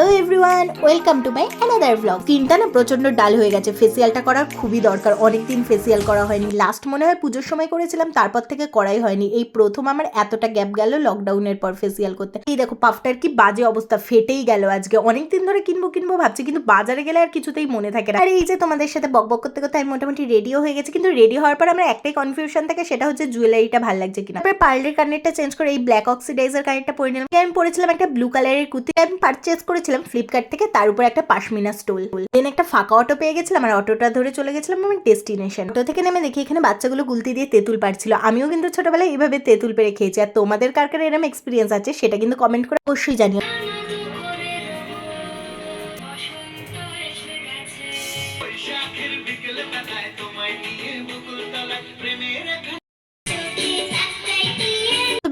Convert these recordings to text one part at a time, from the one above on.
And welcome to my another blog. স্কিনটা না প্রচণ্ড ডাল হয়ে গেছে। ফেসিয়ালটা করার খুবই দরকার। অনেকদিন ফেসিয়াল করা হয়নি। লাস্ট মনে হয় পুজোর সময় করেছিলাম, তারপর থেকে করাই হয়নি। এই প্রথম আমার এতটা গ্যাপ গেল লকডাউনের পর ফেসিয়াল করতে। এই দেখো, পাফটার কি বাজে অবস্থা। ফেটেই গেল আজকে। অনেকদিন ধরে কিনবো কিনবো ভাবছি, কিন্তু বাজারে গেলে আর কিছুতেই মনে থাকে না। আর এই যে তোমাদের সাথে বক বক করতে করতে আমি মোটামুটি রেডিও হয়ে গেছি। কিন্তু রেডি হওয়ার পর আমার একটাই কনফিউশন থাকে, সেটা হচ্ছে জুয়েলারিটা ভালো লাগছে কিনা। তারপরে পার্লের কানেরটা চেঞ্জ করে এই ব্ল্যাক অক্সিডাইজার কানেরটা পরে নিলাম। আমি পরেছিলাম একটা ব্লু কালারের কুর্তি। আমি পারচেজ করেছিলাম ফ্লিপকার্ট থেকে, তার উপর একটা পাশমিনা স্টোল দেন একটা ফাঁকা অটো পেয়ে গেছিলাম আর অটোটা ধরে চলে গেছিলাম আমার ডেস্টিনেশন অটো থেকে নেমে দেখি এখানে বাচ্চাগুলো গুলতি দিয়ে তেঁতুল পারছিল আমিও কিন্তু ছোটবেলায় এইভাবে তেঁতুল পেরে খেয়েছি। আর তোমাদের কার কার এরকম এক্সপিরিয়েন্স আছে সেটা কিন্তু কমেন্ট করে অবশ্যই জানিও।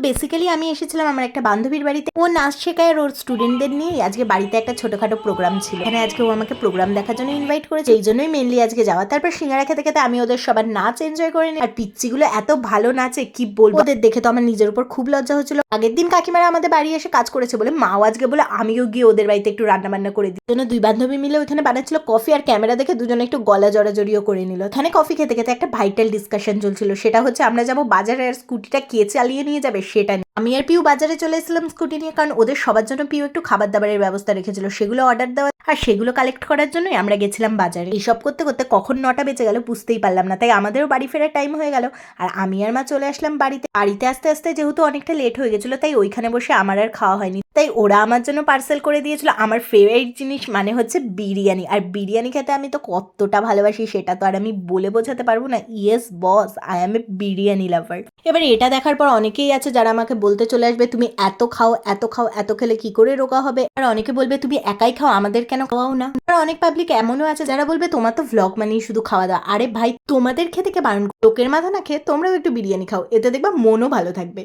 বেসিক্যালি আমি এসেছিলাম আমার একটা বান্ধবীর বাড়িতে। ও নাচ শেখায় ওর স্টুডেন্টদের নিয়ে আজকে বাড়িতে একটা ছোটখাটো প্রোগ্রাম ছিল। এখানে আজকে ও আমাকে প্রোগ্রাম দেখার জন্য ইনভাইট করেছে। এই জন্যই মেনলি আজকে যাওয়া। তারপর সিঙ্গারা খেতে খেতে আমি ওদের সবার নাচ এনজয় করে নিই। আর পিচ্চিগুলো এত ভালো নাচে, কি বলব? ওদের দেখে তো আমার নিজের উপর খুব লজ্জা হচ্ছিল। আগের দিন কাকিমারা আমাদের বাড়ি এসে কাজ করেছে বলে মাও আজকে বলে আমিও গিয়ে ওদের বাড়িতে একটু রান্না বান্না করে দিই। জন্য দুই বান্ধবী মিলে ওখানে বানাচ্ছিল কফি আর ক্যামেরা দেখে দুজনে একটু গলা জড়াজড়িও করে নিল। এখানে কফি খেতে খেতে একটা ভাইটাল ডিসকাশন চলছিল। সেটা হচ্ছে আমরা যাব বাজারে আর স্কুটিটা কে চালিয়ে নিয়ে যাবে সেটা। আমি আর পিউ বাজারে চলে এসেছিলাম স্কুটি নিয়ে, কারণ ওদের সবার জন্য পিউ একটু খাবার দাবারের ব্যবস্থা রেখেছিল। সেগুলো অর্ডার দেওয়া আর সেগুলো কালেক্ট করার জন্যই আমরা গেছিলাম বাজারে। এইসব করতে করতে কখন নটা বেঁচে গেল বুঝতেই পারলাম না। তাই আমাদেরও বাড়ি ফেরার টাইম হয়ে গেল আর আমি আর মা চলে আসলাম বাড়িতে। বাড়িতে আসতে আসতে যেহেতু অনেকটা লেট হয়ে গেছিল, তাই ওইখানে বসে আমার আর খাওয়া হয়নি। তাই ওরা আমার জন্য পার্সেল করে দিয়েছিল। আমার ফেভারিট জিনিস মানে হচ্ছে বিরিয়ানি। আর বিরিয়ানি খেতে আমি তো কতটা ভালোবাসি সেটা তো আর আমি বলে বোঝাতে পারব না। Yes boss I am a biryani lover এবার এটা দেখার পর অনেকেই আছে যারা আমাকে বলতে চলে আসবে, তুমি এত খাও এত খাও, এত খেলে কি করে রোগা হবে? আর অনেকে বলবে, তুমি একাই খাও, আমাদের কেন খাওয়াও না? আর অনেক পাবলিক এমনও আছে যারা বলবে, তোমার তো ভ্লগ মানেই শুধু খাওয়া দাওয়া। আরে ভাই, তোমাদের খেতে কে বারণ লোকের মাথা না খেয়ে তোমরাও একটু বিরিয়ানি খাও, এতে দেখবা মনও ভালো থাকবে।